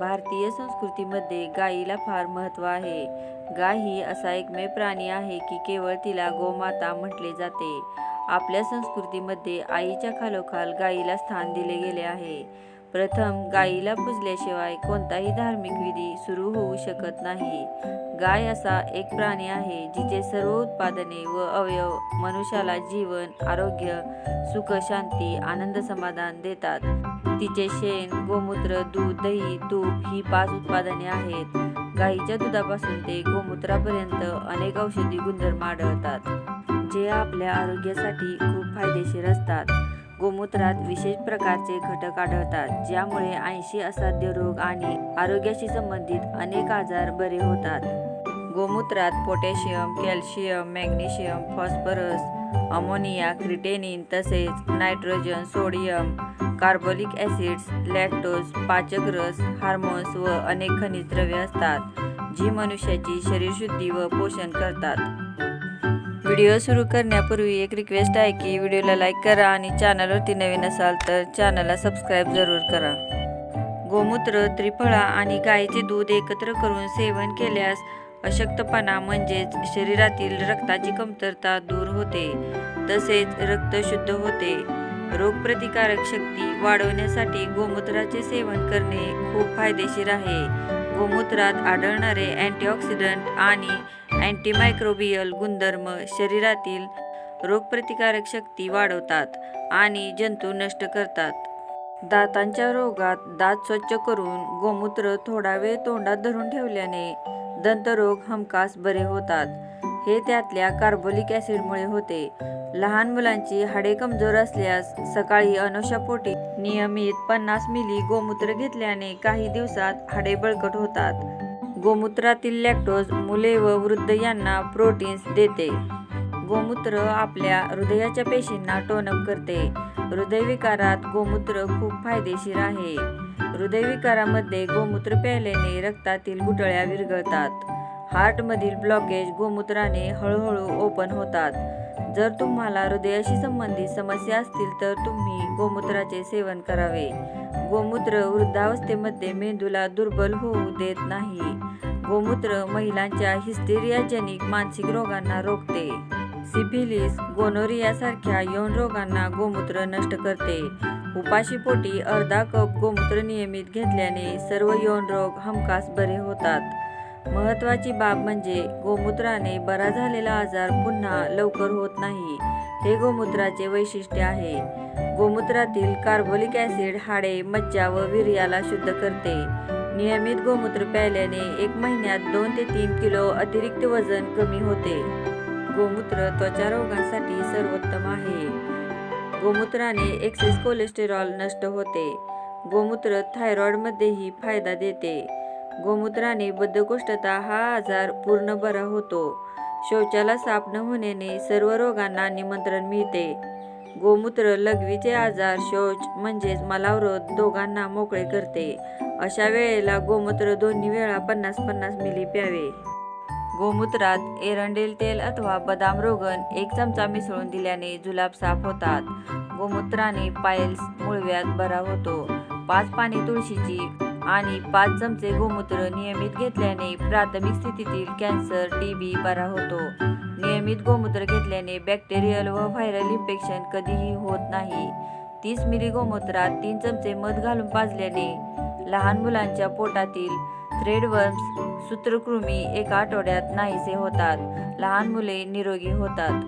भारतीय संस्कृतीमध्ये गायीला फार महत्त्व आहे. गाय ही असा एकमेव प्राणी आहे की केवळ तिला गोमाता म्हटले जाते. आपल्या संस्कृतीमध्ये आईच्या खालोखाल गायीला स्थान दिले गेले आहे. प्रथम गायीला पुजल्याशिवाय कोणताही धार्मिक विधी सुरू होऊ शकत नाही. गाय असा एक प्राणी आहे जिचे सर्व उत्पादने व अवयव मनुष्याला जीवन आरोग्य सुख शांती आनंद समाधान देतात. तिचे शेण गोमूत्र दूध दही तूप ही पाच उत्पादने आहेत. गाईच्या दुधापासून ते गोमूत्रापर्यंत अनेक औषधी गुणधर्म आढळतात जे आपल्या आरोग्यासाठी खूप फायदेशीर असतात. गोमूत्रात विशेष प्रकारचे घटक आढळतात ज्यामुळे ऐंशी असाध्य रोग आणि आरोग्याशी संबंधित अनेक आजार बरे होतात. गोमूत्रात potassium calcium magnesium phosphorus ammonia creatinine तसेच nitrogen sodium carbolic acids lactose पाचक रस हार्मोन्स व अनेक खनिज द्रव्ये असतात जी मनुष्याची शरीरशुद्धी व पोषण करतात. व्हिडिओ सुरू करण्यापूर्वी एक रिक्वेस्ट आहे की व्हिडिओला लाईक करा आणि चॅनलवरती नवीन असाल तर चॅनलला सबस्क्राईब जरूर करा. गोमूत्र त्रिफळा आणि गायीचे दूध एकत्र करून सेवन केल्यास अशक्तपणा म्हणजेच शरीरातील रक्ताची कमतरता दूर होते. तसेच रक्त शुद्ध होते. रोगप्रतिकारक शक्ती वाढवण्यासाठी गोमूत्राचे सेवन करणे खूप फायदेशीर आहे. गोमूत्रात आढळणारे अँटीऑक्सिडंट आणि अँटीमायक्रोबियल गुणधर्म शरीरातील रोगप्रतिकारक शक्ती वाढवतात आणि जंतू नष्ट करतात. दातांच्या रोगात दात स्वच्छ करून गोमूत्र थोडा वेळ तोंडात धरून ठेवल्याने दंतरोग हमखास बरे होतात. हे त्यातल्या कार्बोलिक ॲसिडमुळे होते. लहान मुलांची हाडे कमजोर असल्यास सकाळी अनुषापोटी नियमित पन्नास मिली गोमूत्र घेतल्याने काही दिवसात हाडे बळकट होतात. गोमूत्रातील लॅक्टोज मुले व वृद्ध यांना प्रोटीन्स देते. गोमूत्र आपल्या हृदयाच्या पेशींना टोनअप करते. हृदयविकारात गोमूत्र खूप फायदेशीर आहे. हृदयविकारामध्ये गोमूत्र प्यायल्याने रक्तातील गुठळ्या विरघळतात. हार्टमधील ब्लॉकेज गोमूत्राने हळूहळू ओपन होतात. जर तुम्हाला हृदयाशी संबंधित समस्या असतील तर तुम्ही गोमूत्राचे सेवन करावे. गोमूत्र वृद्धावस्थेमध्ये मेंदूला दुर्बल होऊ देत नाही. गोमूत्र महिलांच्या हिस्टेरियाजनिक मानसिक रोगांना रोखते. सिफिलिस गोनोरियासारख्या यौन रोगांना गोमूत्र नष्ट करते. उपाशीपोटी अर्धा कप गोमूत्र नियमित घेतल्याने सर्व यौन रोग हमखास बरे होतात. महत्त्वाची बाब म्हणजे गोमूत्राने बरा झालेला आजार पुन्हा लवकर होत नाही. हे गोमूत्राचे वैशिष्ट्य आहे. गोमूत्रातील कार्बोलिक ॲसिड हाडे मज्जा व वीर्याला शुद्ध करते. नियमित गोमूत्र प्यायल्याने एक महिन्यात दोन ते तीन किलो अतिरिक्त वजन कमी होते. गोमूत्र त्वचा रोगांसाठी सर्वोत्तम आहे. गोमूत्राने एक्सेस कोलेस्टेरॉल नष्ट होते. गोमूत्र थायरॉइडमध्येही फायदा देते. गोमूत्राने बद्धकोष्ठता हा आजार पूर्ण बरा होतो. शौचाला साफ न होण्याने सर्व रोगांना निमंत्रण मिळते. गोमूत्र लघवीचे आजार शौच म्हणजेच मलावरोध दोघांना मोकळे करते. अशा वेळेला गोमूत्र दोन्ही वेळा पन्नास पन्नास मिली प्यावे. गोमूत्रात एरंडेल तेल अथवा बदाम रोगन एक चमचा मिसळून दिल्याने जुलाब साफ होतात. गोमूत्राने पायल्स मुळव्यात बरा होतो. पाच पाणी तुळशीची आणि पाच चमचे गोमूत्र नियमित घेतल्याने प्राथमिक स्थितीतील कॅन्सर टी बी बरा होतो. नियमित गोमूत्र घेतल्याने बॅक्टेरियल व व्हायरल इन्फेक्शन कधीही होत नाही. तीस मिली गोमूत्रात तीन चमचे मध घालून पाजल्याने लहान मुलांच्या पोटातील थ्रेडवर्म्स सूत्रकृमी एका आठवड्यात नाहीसे होतात. लहान मुले निरोगी होतात.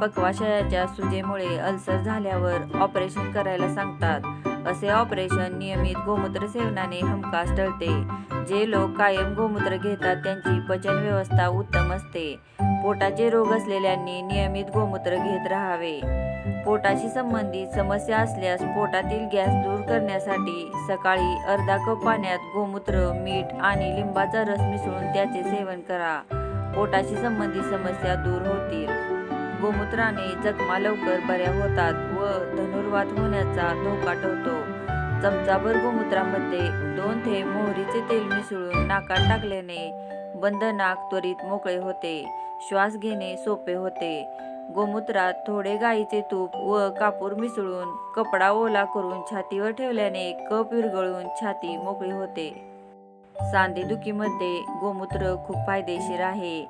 पक्वाशयाच्या सुजेमुळे अल्सर झाल्यावर ऑपरेशन करायला सांगतात. असे ऑपरेशन नियमित गोमूत्र सेवनाने हमखास टळते. जे लोक कायम गोमूत्र घेतात त्यांची पचन व्यवस्था उत्तम असते. पोटाचे रोग असलेल्यांनी नियमित गोमूत्र घेत राहावे. पोटाशी संबंधित समस्या असल्यास पोटातील गॅस दूर करण्यासाठी सकाळी अर्धा कप पाण्यात गोमूत्र मीठ आणि लिंबाचा रस मिसळून त्याचे सेवन करा. पोटाशी संबंधित समस्या दूर होतील. गोमूत्राने जखमा लवकर बऱ्या होतात. धनुर्वाद होण्याचा धोका टळतो चमचाभर गोमूत्रामध्ये दोन थेंब मोहरीचे तेल मिसळून नाकात टाकल्याने बंद नाक त्वरित मोकळे होते. श्वास घेणे सोपे होते. गोमूत्रात थोडे गाईचे तूप व कापूर मिसळून कपडा ओला करून छातीवर ठेवल्याने कप विरघळून छाती मोकळी होते. सांधेदुखीमध्ये गोमूत्र खूप फायदेशीर आहे.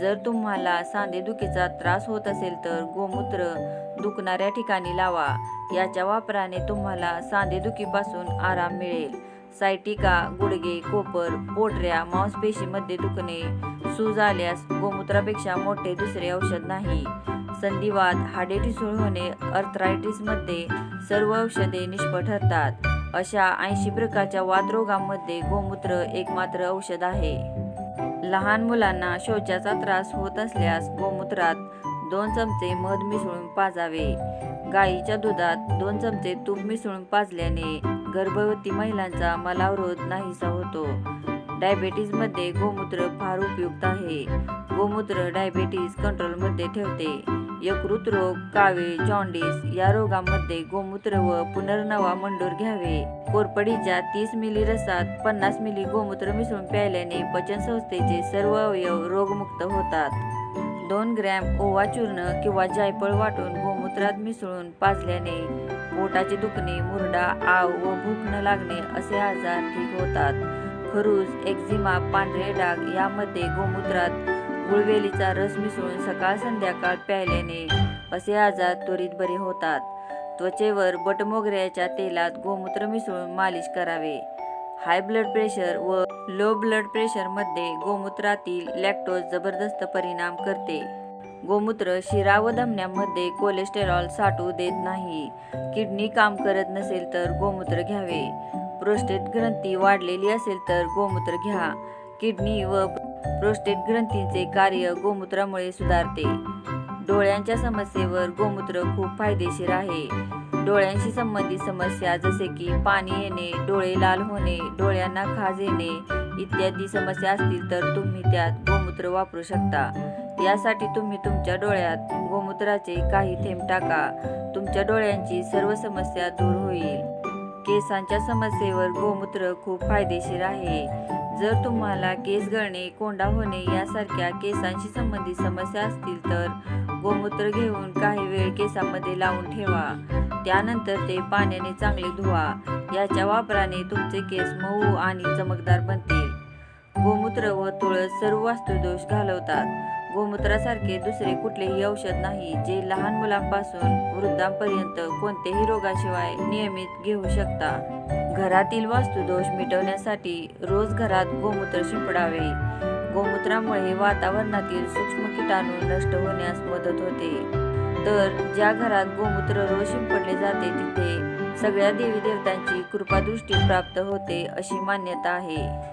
जर तुम्हाला सांधेदुखीचा त्रास होत असेल तर गोमूत्र दुखणाऱ्या ठिकाणी लावा. याच्या वापराने तुम्हाला सांधेदुखीपासून आराम मिळेल. सायटिका गुडघे कोपर पोटऱ्या मांसपेशीमध्ये दुखणे सूज आल्यास गोमूत्रापेक्षा मोठे दुसरे औषध नाही. संधिवात हाडे ठिसूळ होणे अर्थरायटिसमध्ये सर्व औषधे निष्फळ ठरतात. अशा ऐंशी प्रकारच्या वादरोगांमध्ये गोमूत्र एकमात्र औषध आहे. लहान मुलांना शौचाचा त्रास होत असल्यास गोमूत्रात दोन चमचे मध मिसळून पाजावे. गाईच्या दुधात दोन चमचे तूप मिसळून पाजल्याने गर्भवती महिलांचा मलावरोध नाहीसा होतो. डायबेटीजमध्ये गोमूत्र फार उपयुक्त आहे. गोमूत्र डायबेटीज कंट्रोलमध्ये ठेवते. यकृत रोग कावे जॉन्डिस या रोगांमध्ये गोमूत्र व पुनर्नवा मंडूर घ्यावे. कोरपडीच्या तीस मिली रसात पन्नास मिली गोमूत्र मिसळून प्यायल्याने पचनसंस्थेचे सर्व अवयव रोगमुक्त होतात. दोन ग्रॅम ओवा चूर्ण किंवा जायफळ वाटून गोमूत्रात मिसळून पाजल्याने पोटाचे दुखणे मुरडा आव व भूक न लागणे असे आजार ठीक होतात. खरूज एक्झिमा पांढरे डाग यामध्ये गोमूत्रात गुळवेलीचा रस मिसळून सकाळ संध्याकाळ प्यायल्याने असे आजार त्वरित बरे होतात. त्वचेवर बटमोगऱ्याच्या तेलात गोमूत्र मिसळून मालिश करावे. हाय ब्लड प्रेशर व लो ब्लड प्रेशरमध्ये गोमूत्रातील लॅक्टोज जबरदस्त परिणाम करते. गोमूत्र शिरा व धमन्यांमध्ये कोलेस्टेरॉल साठवू देत नाही. किडनी काम करत नसेल तर गोमूत्र घ्यावे. प्रोस्टेट ग्रंथी वाढलेली असेल तर गोमूत्र घ्या. किडनी व प्रोस्टेट ग्रंथींचे कार्य गोमूत्रामुळे सुधारते. डोळ्यांच्या समस्येवर गोमूत्र खूप फायदेशीर आहे. डोळ्यांशी संबंधित समस्या जसे की पाणी येणे डोळे लाल होणे डोळ्यांना खाज येणे इत्यादी समस्या असतील तर तुम्ही त्यात गोमूत्र वापरू शकता. यासाठी तुम्ही तुमच्या डोळ्यात गोमूत्राचे काही थेंब टाका. तुमच्या डोळ्यांची सर्व समस्या दूर होईल. केसांच्या समस्येवर गोमूत्र खूप फायदेशीर आहे. जर तुम्हाला केस गळणे कोंडा होणे यासारख्या केसांशी संबंधित समस्या असतील तर गोमूत्र घेऊन काही वेळ केसामध्ये लावून ठेवा. त्यानंतर ते पाण्याने चांगले धुवा. याच्या वापराने तुमचे केस मऊ आणि चमकदार बनतील. गोमूत्र व तुळस सर्व वास्तुदोष घालवतात. गोमूत्रासारखे दुसरे कुठलेही औषध नाही जे लहान मुलांपासून वृद्धांपर्यंत कोणत्याही रोगाशिवाय नियमित घेऊ शकता. घरातील वास्तुदोष मिटवण्यासाठी रोज घरात गोमूत्र शिंपडावे. गोमूत्रामुळे वातावरणातील सूक्ष्म किटाणू नष्ट होण्यास मदत होते. तर ज्या घरात गोमूत्र रोज शिंपडले जाते तिथे सगळ्या देवी देवतांची कृपादृष्टी प्राप्त होते अशी मान्यता आहे.